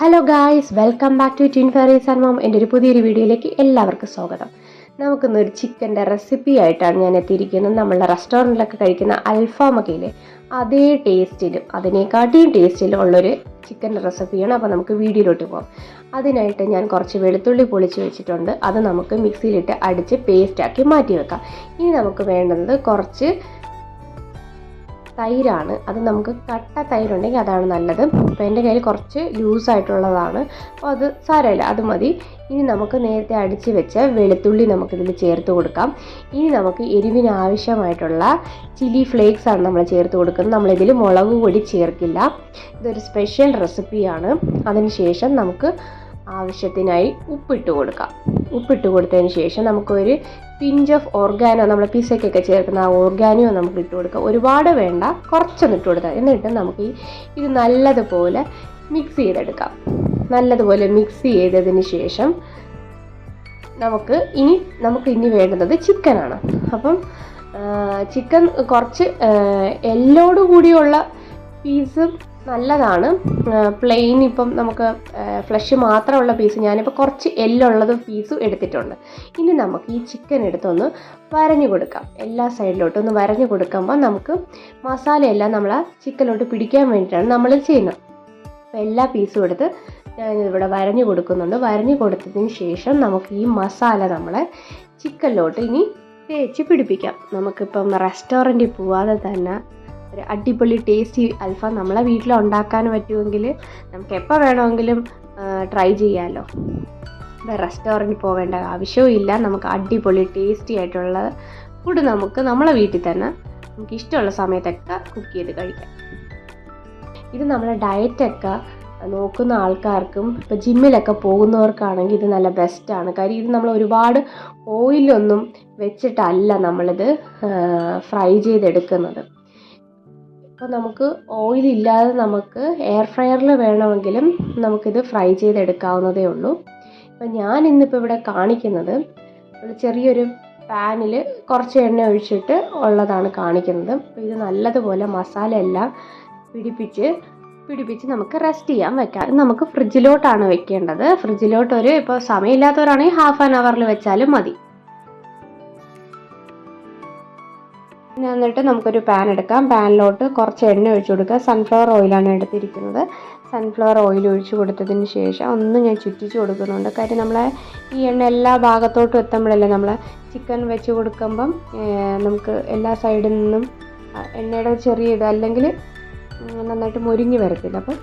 Hello guys welcome back to twin fairies and mom എന്റെ ഒരു പുതിയൊരു വീഡിയോയിലേക്ക് എല്ലാവർക്കും സ്വാഗതം. നമുക്കിന്ന് ഒരു ചിക്കന്റെ റെസിപ്പി ആയിട്ടാണ് ഞാൻ എത്തിയിരിക്കുന്നത്. നമ്മളുടെ റെസ്റ്റോറന്റിലൊക്കെ കഴിക്കുന്ന അൽഫാമൊക്കെ അതേ ടേസ്റ്റിലും അതിനേക്കാട്ടിയും ടേസ്റ്റിലും ഉള്ളൊരു ചിക്കൻ റെസിപ്പിയാണ് അപ്പോൾ നമുക്ക് വീഡിയോയിലോട്ട് പോകാം അതിനായിട്ട് ഞാൻ കുറച്ച് വെളുത്തുള്ളി പൊളിച്ച് വെച്ചിട്ടുണ്ട്. അത് നമുക്ക് മിക്സിയിലിട്ട് അടിച്ച് പേസ്റ്റാക്കി മാറ്റി വെക്കാം. ഇനി നമുക്ക് വേണ്ടുന്നത് കുറച്ച് തൈരാണ്. അത് നമുക്ക് കട്ട തൈരുണ്ടെങ്കിൽ അതാണ് നല്ലത്. അപ്പോൾ എന്റെ കയ്യിൽ കുറച്ച് ലൂസായിട്ടുള്ളതാണ് അപ്പോൾ അത് സാരമില്ല അത് മതി. ഇനി നമുക്ക് നേരത്തെ അടിച്ച് വെച്ച വെളുത്തുള്ളി നമുക്കിതിൽ ചേർത്ത് കൊടുക്കാം. ഇനി നമുക്ക് എരിവിന് ആവശ്യമായിട്ടുള്ള ചില്ലി ഫ്ലേക്സ് ആണ് നമ്മൾ ചേർത്ത് കൊടുക്കുന്നത്. നമ്മളിതിൽ മുളക് പൊടി ചേർക്കില്ല. ഇതൊരു സ്പെഷ്യൽ റെസിപ്പിയാണ്. അതിനുശേഷം നമുക്ക് ആവശ്യത്തിനായി ഉപ്പിട്ട് കൊടുക്കാം. ഉപ്പിട്ട് കൊടുത്തതിന് ശേഷം നമുക്കൊരു പിഞ്ച് ഓഫ് ഓർഗാനോ നമ്മൾ പിസയ്ക്കൊക്കെ ചേർക്കുന്ന ആ ഓർഗാനോ നമുക്ക് ഇട്ട് കൊടുക്കുക ഒരുപാട് വേണ്ട കുറച്ചൊന്ന് ഇട്ട് കൊടുക്കുക എന്നിട്ട് നമുക്ക് ഈ ഇത് നല്ലതുപോലെ മിക്സ് ചെയ്തെടുക്കാം. നല്ലതുപോലെ മിക്സ് ചെയ്തതിന് ശേഷം നമുക്ക് ഇനി നമുക്ക് ഇനി വേണ്ടുന്നത് ചിക്കനാണ് അപ്പം ചിക്കൻ കുറച്ച് എല്ലോടുകൂടിയുള്ള പീസും നല്ലതാണ്. പ്ലെയിൻ ഇപ്പം നമുക്ക് ഫ്ലഷ് മാത്രമുള്ള പീസ് ഞാനിപ്പോൾ കുറച്ച് എല്ലുള്ളത് പീസും എടുത്തിട്ടുണ്ട്. ഇനി നമുക്ക് ഈ ചിക്കൻ എടുത്തൊന്ന് വരഞ്ഞു കൊടുക്കാം. എല്ലാ സൈഡിലോട്ടും ഒന്ന് വരഞ്ഞു കൊടുക്കുമ്പോൾ നമുക്ക് മസാലയെല്ലാം നമ്മൾ ആ ചിക്കനിലോട്ട് പിടിക്കാൻ വേണ്ടിയിട്ടാണ് നമ്മൾ ചെയ്യുന്നത്. അപ്പോൾ എല്ലാ പീസും എടുത്ത് ഞാനിവിടെ വരഞ്ഞു കൊടുക്കുന്നുണ്ട്. വരഞ്ഞു കൊടുത്തതിന് ശേഷം നമുക്ക് ഈ മസാല നമ്മളെ ചിക്കനിലോട്ട് ഇനി തേച്ച് പിടിപ്പിക്കാം. നമുക്കിപ്പം റെസ്റ്റോറന്റിൽ പോവാതെ തന്നെ ഒരു അടിപൊളി ടേസ്റ്റി അൽഫാം നമ്മളെ വീട്ടിൽ ഉണ്ടാക്കാൻ പറ്റുമെങ്കിൽ നമുക്ക് എപ്പോൾ വേണമെങ്കിലും ട്രൈ ചെയ്യാമല്ലോ റെസ്റ്റോറന്റ് പോവേണ്ട ആവശ്യവും ഇല്ല. നമുക്ക് അടിപൊളി ടേസ്റ്റി ആയിട്ടുള്ള ഫുഡ് നമുക്ക് നമ്മളെ വീട്ടിൽ തന്നെ നമുക്ക് ഇഷ്ടമുള്ള സമയത്തൊക്കെ കുക്ക് ചെയ്ത് കഴിക്കാം. ഇത് നമ്മളെ ഡയറ്റൊക്കെ നോക്കുന്ന ആൾക്കാർക്കും ഇപ്പോൾ ജിമ്മിലൊക്കെ പോകുന്നവർക്കാണെങ്കിൽ ഇത് നല്ല ബെസ്റ്റാണ് കാര്യം ഇത് നമ്മൾ ഒരുപാട് ഓയിലൊന്നും വെച്ചിട്ടല്ല നമ്മളിത് ഫ്രൈ ചെയ്തെടുക്കുന്നത്. അപ്പോൾ നമുക്ക് ഓയിൽ ഇല്ലാതെ നമുക്ക് എയർ ഫ്രയറിൽ വേണമെങ്കിലും നമുക്കിത് ഫ്രൈ ചെയ്തെടുക്കാവുന്നതേ ഉള്ളൂ. അപ്പോൾ ഞാൻ ഇന്നിപ്പോൾ ഇവിടെ കാണിക്കുന്നത് ഒരു ചെറിയൊരു പാനിൽ കുറച്ച് എണ്ണ ഒഴിച്ചിട്ട് ഉള്ളതാണ് കാണിക്കുന്നത്. അപ്പോൾ ഇത് നല്ലതുപോലെ മസാല എല്ലാം പിടിപ്പിച്ച് പിടിപ്പിച്ച് നമുക്ക് റെസ്റ്റ് ചെയ്യാൻ വെക്കാം. നമുക്ക് ഫ്രിഡ്ജിലോട്ടാണ് വെക്കേണ്ടത്. ഫ്രിഡ്ജിലോട്ട് ഒരു ഇപ്പോൾ സമയമില്ലാത്തവരാണെങ്കിൽ ഹാഫ് ആൻ അവറിൽ വെച്ചാലും മതി. എന്നിട്ട് നമുക്കൊരു പാൻ എടുക്കാം. പാനിലോട്ട് കുറച്ച് എണ്ണ ഒഴിച്ചു കൊടുക്കുക. സൺഫ്ലവർ ഓയിലാണ് എടുത്തിരിക്കുന്നത്. സൺഫ്ലവർ ഓയിൽ ഒഴിച്ചു കൊടുത്തതിന് ശേഷം ഒന്ന് ഞാൻ ചുറ്റിച്ച് കൊടുക്കുന്നുണ്ട്. കാര്യം നമ്മളെ ഈ എണ്ണ എല്ലാ ഭാഗത്തോട്ടും എത്തുമ്പോഴല്ലേ നമ്മൾ ചിക്കൻ വെച്ച് കൊടുക്കുമ്പം നമുക്ക് എല്ലാ സൈഡിൽ നിന്നും എണ്ണയുടെ ചെറിയ ഇത് അല്ലെങ്കിൽ നന്നായിട്ട് മുരിഞ്ഞ് വരത്തില്ല. അപ്പം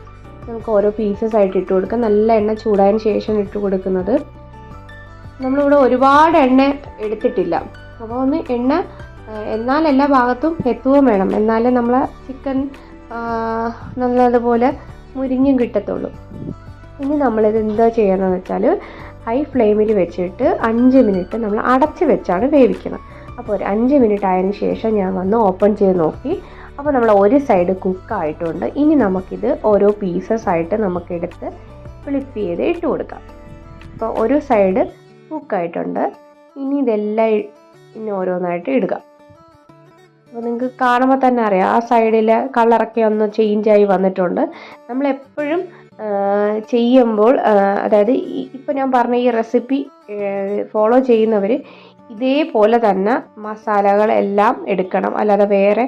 നമുക്ക് ഓരോ പീസസ് ആയിട്ട് ഇട്ട് കൊടുക്കാം. നല്ല എണ്ണ ചൂടായതിന് ശേഷം ഇട്ട് കൊടുക്കുന്നത്. നമ്മളിവിടെ ഒരുപാട് എണ്ണ എടുത്തിട്ടില്ല. അപ്പോൾ ഒന്ന് എണ്ണ എന്നാൽ എല്ലാ ഭാഗത്തും എത്തുകയും വേണം. എന്നാലേ നമ്മൾ ചിക്കൻ നല്ലതുപോലെ മുരിഞ്ഞും കിട്ടത്തുള്ളൂ. ഇനി നമ്മളിത് എന്താ ചെയ്യണമെന്ന് വെച്ചാൽ ഹൈ ഫ്ലെയിമിൽ വെച്ചിട്ട് അഞ്ച് മിനിറ്റ് നമ്മൾ അടച്ച് വെച്ചാണ് വേവിക്കുന്നത്. അപ്പോൾ ഒരു അഞ്ച് മിനിറ്റ് ആയതിന് ശേഷം ഞാൻ വന്ന് ഓപ്പൺ ചെയ്ത് നോക്കി. അപ്പോൾ നമ്മൾ ഒരു സൈഡ് കുക്കായിട്ടുണ്ട് ഇനി നമുക്കിത് ഓരോ പീസസ് ആയിട്ട് നമുക്കെടുത്ത് ഫ്ലിപ്പ് ചെയ്ത് ഇട്ട് കൊടുക്കാം. അപ്പോൾ ഒരു സൈഡ് കുക്കായിട്ടുണ്ട് ഇനി ഇതെല്ലാം ഇനി ഓരോന്നായിട്ട് ഇടുക. അപ്പോൾ നിങ്ങൾക്ക് കാണുമ്പോൾ തന്നെ അറിയാം. ആ സൈഡിൽ കളറൊക്കെ ഒന്ന് ചേഞ്ചായി വന്നിട്ടുണ്ട്. നമ്മളെപ്പോഴും ചെയ്യുമ്പോൾ അതായത് ഇപ്പോൾ ഞാൻ പറഞ്ഞ ഈ റെസിപ്പി ഫോളോ ചെയ്യുന്നവർ ഇതേപോലെ തന്നെ മസാലകളെല്ലാം എടുക്കണം. അല്ലാതെ വേറെ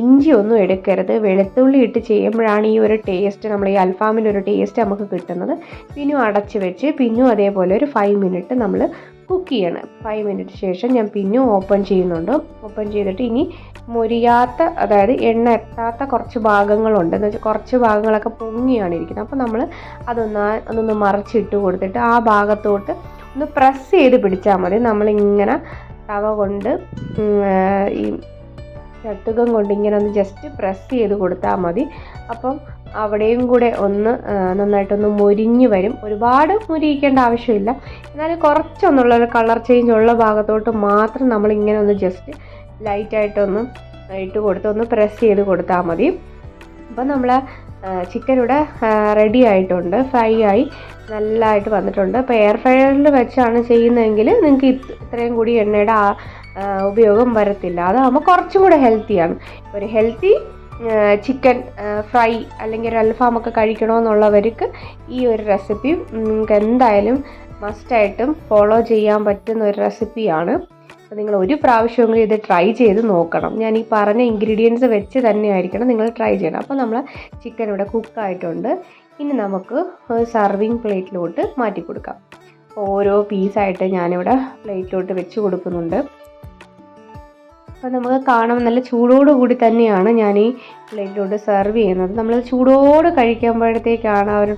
ഇഞ്ചി ഒന്നും എടുക്കരുത്. വെളുത്തുള്ളി ഇട്ട് ചെയ്യുമ്പോഴാണ് ഈ ഒരു ടേസ്റ്റ് നമ്മൾ ഈ അൽഫാമിന്റെ ഒരു ടേസ്റ്റ് നമുക്ക് കിട്ടുന്നത്. പിന്നും അടച്ച് വെച്ച് പിന്നും അതേപോലെ ഒരു ഫൈവ് മിനിറ്റ് നമ്മൾ കുക്ക് ചെയ്യണം. ഫൈവ് മിനിറ്റ് ശേഷം ഞാൻ പിന്നെയും ഓപ്പൺ ചെയ്യുന്നുണ്ട്. ഓപ്പൺ ചെയ്തിട്ട് ഇനി മുരിയാത്ത അതായത് എണ്ണ എത്താത്ത കുറച്ച് ഭാഗങ്ങളുണ്ട്. എന്ന് വെച്ചാൽ കുറച്ച് ഭാഗങ്ങളൊക്കെ പൊങ്ങിയാണ് ഇരിക്കുന്നത്. അപ്പോൾ നമ്മൾ അതൊന്ന് അതൊന്ന് മറിച്ചിട്ട് കൊടുത്തിട്ട് ആ ഭാഗത്തോട്ട് ഒന്ന് പ്രസ് ചെയ്ത് പിടിച്ചാൽ മതി. നമ്മളിങ്ങനെ തവ കൊണ്ട് ഈ ചട്ടുകം കൊണ്ട് ഇങ്ങനെ ഒന്ന് ജസ്റ്റ് പ്രസ് ചെയ്ത് കൊടുത്താൽ മതി. അപ്പം അവിടെയും കൂടെ ഒന്ന് നന്നായിട്ടൊന്ന് മുരിഞ്ഞു വരും. ഒരുപാട് മുരിയിക്കേണ്ട ആവശ്യമില്ല. എന്നാൽ കുറച്ചൊന്നുള്ള ഒരു കളർ ചേഞ്ച് ഉള്ള ഭാഗത്തോട്ട് മാത്രം നമ്മൾ ഇങ്ങനെ ഒന്ന് ജസ്റ്റ് ലൈറ്റായിട്ടൊന്ന് ഇട്ട് കൊടുത്ത് ഒന്ന് പ്രസ് ചെയ്ത് കൊടുത്താൽ മതി. അപ്പം നമ്മൾ ചിക്കൻ ഇവിടെ റെഡി ആയിട്ടുണ്ട്. ഫ്രൈ ആയി നല്ലതായിട്ട് വന്നിട്ടുണ്ട്. അപ്പോൾ എയർ ഫ്രയറിൽ വെച്ചാണ് ചെയ്യുന്നതെങ്കിൽ നിങ്ങൾക്ക് ഇത്രയും കൂടി എണ്ണയുടെ ഉപയോഗം വരത്തില്ല. അതാകുമ്പോൾ കുറച്ചും കൂടെ ഹെൽത്തിയാണ് ഒരു ഹെൽത്തി ചിക്കൻ ഫ്രൈ അല്ലെങ്കിൽ ഒരു അൽഫാമൊക്കെ കഴിക്കണമെന്നുള്ളവർക്ക് ഈ ഒരു റെസിപ്പി നിങ്ങൾക്ക് എന്തായാലും മസ്റ്റായിട്ടും ഫോളോ ചെയ്യാൻ പറ്റുന്ന ഒരു റെസിപ്പിയാണ്. അപ്പോൾ നിങ്ങൾ ഒരു പ്രാവശ്യമെങ്കിലും ഇത് ട്രൈ ചെയ്ത് നോക്കണം. ഞാൻ ഈ പറഞ്ഞ ഇൻഗ്രീഡിയൻസ് വെച്ച് തന്നെയായിരിക്കണം നിങ്ങൾ ട്രൈ ചെയ്യണം. അപ്പോൾ നമ്മൾ ചിക്കൻ ഇവിടെ കുക്കായിട്ടുണ്ട് ഇനി നമുക്ക് സർവിങ് പ്ലേറ്റിലോട്ട് മാറ്റി കൊടുക്കാം ഓരോ പീസായിട്ട് ഞാനിവിടെ പ്ലേറ്റിലോട്ട് വെച്ച് കൊടുക്കുന്നുണ്ട്. അപ്പോൾ നമുക്ക് കാണാൻ നല്ല ചൂടോട് കൂടി തന്നെയാണ് ഞാൻ ഈ പ്ലേറ്റിലോട്ട് സെർവ് ചെയ്യുന്നത്. നമ്മൾ ചൂടോട് കഴിക്കുമ്പോഴത്തേക്കാണ് ആ ഒരു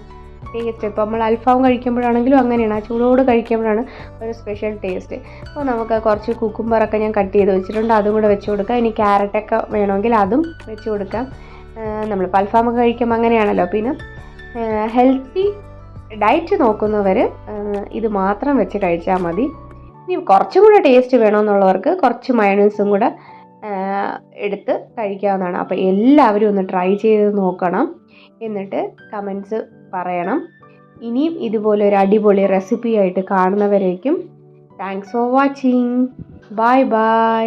ടേസ്റ്റ് ഇപ്പോൾ നമ്മൾ അൽഫാം കഴിക്കുമ്പോഴാണെങ്കിലും അങ്ങനെയാണ്. ആ ചൂടോട് കഴിക്കുമ്പോഴാണ് ഒരു സ്പെഷ്യൽ ടേസ്റ്റ് അപ്പോൾ നമുക്ക് കുറച്ച് കുക്കുംബറൊക്കെ ഞാൻ കട്ട് ചെയ്ത് വെച്ചിട്ടുണ്ട്. അതും കൂടെ വെച്ച് കൊടുക്കാം. ഇനി ക്യാരറ്റൊക്കെ വേണമെങ്കിൽ അതും വെച്ച് കൊടുക്കാം. നമ്മൾ അൽഫാമൊക്കെ കഴിക്കുമ്പോൾ അങ്ങനെയാണല്ലോ. പിന്നെ ഹെൽത്തി ഡയറ്റ് നോക്കുന്നവർ ഇത് മാത്രം വെച്ച് കഴിച്ചാൽ മതി. ഇനി കുറച്ചും കൂടെ ടേസ്റ്റ് വേണമെന്നുള്ളവർക്ക് കുറച്ച് മയണീസും കൂടെ എടുത്ത് കഴിക്കാവുന്നതാണ്. അപ്പോൾ എല്ലാവരും ഒന്ന് ട്രൈ ചെയ്ത് നോക്കണം. എന്നിട്ട് കമൻസ് പറയണം. ഇനിയും ഇതുപോലെ ഒരു അടിപൊളി റെസിപ്പി ആയിട്ട് കാണുന്നവരേക്കും thanks for watching bye bye